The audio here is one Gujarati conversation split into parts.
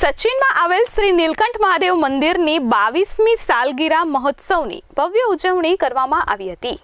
સચિનમાં આવેલ શ્રી નીલકંઠ મહાદેવ મંદિરની બાવીસમી સાલગીરા મહોત્સવની ભવ્ય ઉજવણી કરવામાં આવી હતી.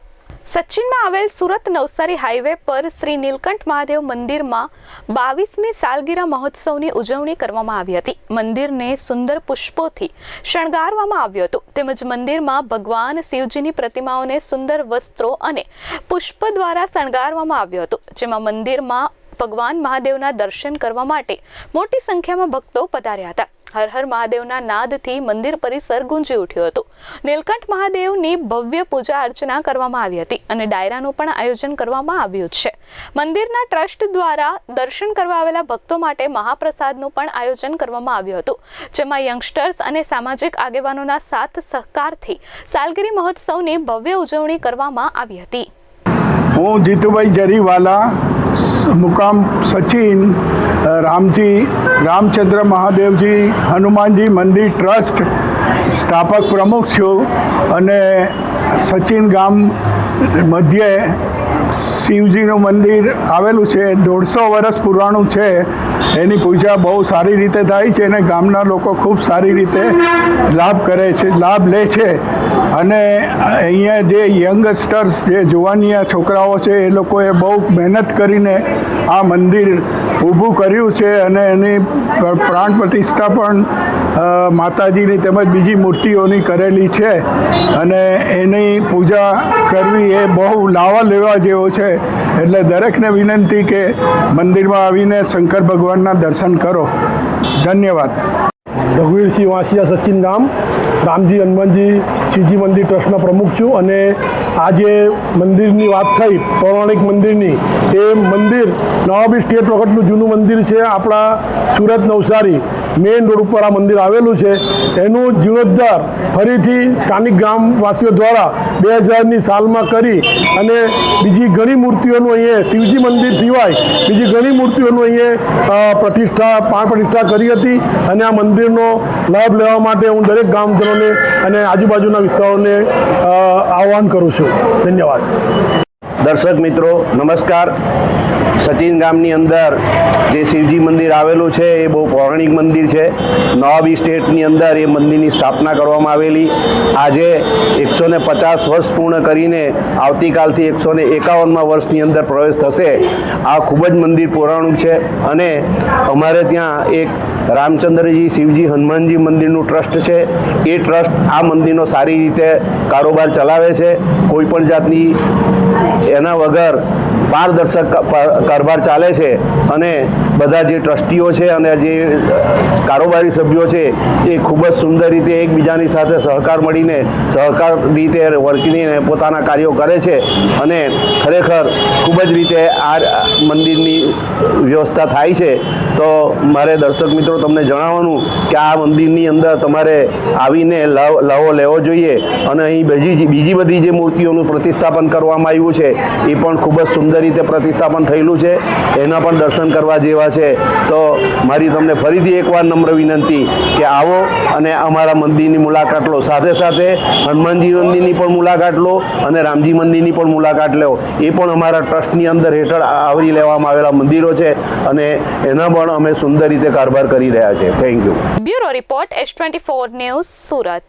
સચિનમાં આવેલ સુરત નવસારી હાઈવે પર શ્રી નીલકંઠ મહાદેવ મંદિરમાં બાવીસમી સાલગીરા મહોત્સવની ઉજવણી કરવામાં આવી હતી. મંદિરને સુંદર પુષ્પોથી શણગારવામાં આવ્યું હતું. તેમજ મંદિરમાં ભગવાન શિવજીની પ્રતિમાઓને સુંદર વસ્ત્રો અને પુષ્પ દ્વારા શણગારવામાં આવ્યું હતું, જેમાં મંદિરમાં ભગવાન મહાદેવના દર્શન કરવા માટે મોટી સંખ્યામાં ભક્તો પધાર્યા હતા. હર હર મહાદેવના નાદથી મંદિર પરિસર ગુંજી ઉઠ્યું હતું. નીલકંઠ મહાદેવની ભવ્ય પૂજા અર્ચના કરવામાં આવી હતી અને ડાયરાનું પણ આયોજન કરવામાં આવ્યું છે. મંદિરના ટ્રસ્ટ દ્વારા દર્શન કરવા આવેલા ભક્તો માટે મહાપ્રસાદનું પણ આયોજન કરવામાં આવ્યું હતું. જેમાં યંગસ્ટર્સ અને સામાજિક આગેવાનોના સાથ સહકારથી સાલગીરી મહોત્સવની ભવ્ય ઉજવણી કરવામાં આવી હતી. હું જીતુભાઈ જરીવાલા મુકામ સચિન રામજી, રામચંદ્ર મહાદેવજી, હનુમાનજી મંદિર ટ્રસ્ટ, સ્થાપક પ્રમુખ છું અને સચિન ગામ મધ્યે શિવજીનું મંદિર આવેલું છે. દોઢસો વર્ષ પુરાણું છે. એની પૂજા બહુ સારી રીતે થાય છે અને ગામના લોકો ખૂબ સારી રીતે લાભ કરે છે, લાભ લે છે. અને અહીંયા જે યંગસ્ટર્સ જે જુવાનિયા છોકરાઓ છે, એ લોકોએ બહુ મહેનત કરીને આ મંદિર ઊભું કર્યું છે અને એની પ્રાણ પ્રતિષ્ઠા પણ માતાજીની તેમજ બીજી મૂર્તિઓની કરેલી છે. અને એની પૂજા કરવી એ બહુ લાવા લેવા જેવો છે. એટલે દરેકને વિનંતી કે મંદિરમાં આવીને શંકર ભગવાનના દર્શન કરો. ધન્યવાદ. રઘુવીરસિંહ વાંસિયા સચિન ગામ રામજી હનુમાનજી શિવજી મંદિર ટ્રસ્ટના પ્રમુખ છું અને આજે મંદિરની વાત થઈ, પૌરાણિક મંદિરની, એ મંદિર નવાબી સ્ટેટ વખતનું જૂનું મંદિર છે, આપણા સુરત નવસારી, મેઇન રોડ ઉપર આ મંદિર આવેલું છે. એનું જીર્ણોદ્ધાર ફરીથી સ્થાનિક ગ્રામવાસીઓ દ્વારા બે હજારની સાલમાં કરી અને બીજી ઘણી મૂર્તિઓનું અહીંયા શિવજી મંદિર સિવાય બીજી ઘણી મૂર્તિઓનું અહીંયા પ્રતિષ્ઠા, પ્રાણ પ્રતિષ્ઠા કરી હતી. અને આ મંદિરનો લાભ લેવા માટે હું દરેક ગામજનોને અને આજુબાજુના વિસ્તારોને આહ્વાન કરું છું. ધન્યવાદ. દર્શક મિત્રો, નમસ્કાર. સચિન ગામની અંદર જે શિવજી મંદિર આવેલું છે, એ બહુ પૌરાણિક મંદિર છે. નવાબી સ્ટેટની અંદર એ મંદિરની સ્થાપના કરવામાં આવેલી. આજે એકસો ને પચાસ વર્ષ પૂર્ણ કરીને આવતીકાલથી એકસો ને એકાવનમાં વર્ષની અંદર પ્રવેશ થશે. આ ખૂબ જ મંદિર પૌરાણિક છે અને અમારે ત્યાં એક રામચંદ્રજી, શિવજી, હનુમાનજી મંદિરનું ટ્રસ્ટ છે. એ ટ્રસ્ટ આ મંદિરનો સારી રીતે કારોબાર ચલાવે છે. કોઈ પણ જાતની એના વગર પારદર્શક કારોબાર ચાલે છે. અને બધા જે ટ્રસ્ટીઓ છે અને જે કારોબારી સભ્યો છે, એ ખૂબ જ સુંદર રીતે એકબીજાની સાથે સહકાર મળીને, સહકાર રીતે વર્કીને પોતાના કાર્યો કરે છે અને ખરેખર ખૂબ જ રીતે આ મંદિરની વ્યવસ્થા થાય છે. તો મારે દર્શક મિત્રો તમને જણાવવાનું કે આ મંદિરની અંદર તમારે આવીને લહો લાવો જોઈએ અને અહીં બીજી બીજી બધી જે મૂર્તિઓનું પ્રતિસ્થાપન કરવામાં આવ્યું છે, એ પણ ખૂબ જ સુંદર રીતે પ્રતિષ્ઠાપન થયેલું છે. એના પણ દર્શન કરવા જેવા છે તો મારી તમને ફરીથી એકવાર નમ્ર વિનંતી કે આવો અને અમારા મંદિરની મુલાકાત લો. સાથે સાથે હનુમાનજી મંદિરની પણ મુલાકાત લો અને રામજી મંદિરની પણ મુલાકાત લો. એ પણ અમારા ટ્રસ્ટની અંદર હેઠળ આવરી લેવામાં આવેલા મંદિરો છે અને એના પણ અમે સુંદર રીતે કારભાર કરી રહ્યા છે thank you bureau report S twenty four news Surat.